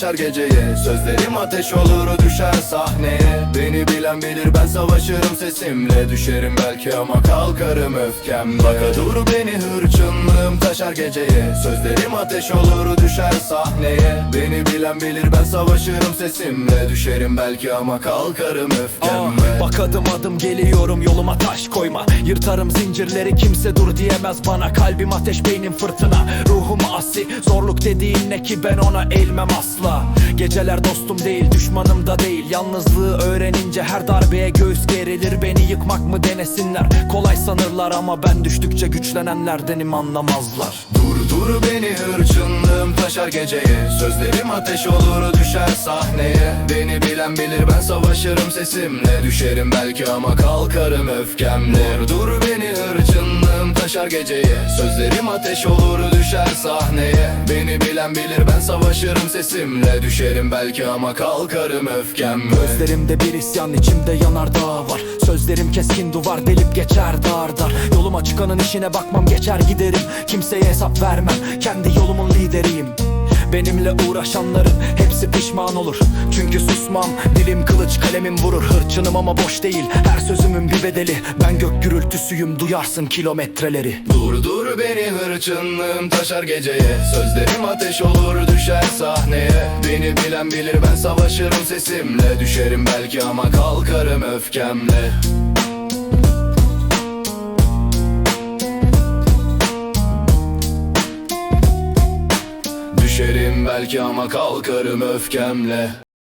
taşar geceye. Sözlerim ateş olur düşer sahneye. Beni bilen bilir ben savaşırım sesimle. Düşerim belki ama kalkarım öfkemle. Baka dur beni hırçınlığım taşar geceye. Sözlerim ateş olur düşer sahneye. Beni bilen bilir ben savaşırım sesimle. Düşerim belki ama kalkarım öfkemle. Aa, Bak adım adım geliyorum yoluma taş koyma. Yırtarım zincirleri kimse dur diyemez bana. Kalbim ateş beynim fırtına. Ruhum asi zorluk dediğin ne ki ben ona eğilmem asla Geceler dostum değil düşmanım da değil. Yalnızlığı öğrenince her darbeye göğüs gerilir. Beni yıkmak mı denesinler? Kolay sanırlar ama ben düştükçe güçlenenlerdenim anlamazlar. Dur dur beni hırçınlığım. Taşar geceye. Sözlerim ateş olur düşer sahneye. Beni bilen bilir ben savaşırım sesimle. Düşerim belki ama kalkarım öfkemle. Dur dur beni hırçınlığım taşar geceye. Sözlerim ateş olur düşer sahneye. Beni bilen bilir ben savaşırım sesimle. Düşerim belki ama kalkarım öfkemle. Gözlerimde bir isyan içimde yanar dağ var. Sözlerim keskin duvar delip geçer dar dar. Yoluma çıkanın işine bakmam geçer giderim. Kimseye hesap vermem kendi yolumun lideriyim Benimle uğraşanların hepsi pişman olur. Çünkü susmam dilim kılıç kalemim vurur. Hırçınım ama boş değil her sözümün bir bedeli. Ben gök gürültüsüyüm duyarsın kilometreleri. Dur dur beni hırçınlığım taşar geceye. Sözlerim ateş olur düşer sahneye. Beni bilen bilir ben savaşırım sesimle. Düşerim belki ama kalkarım öfkemle Düşerim belki ama kalkarım öfkemle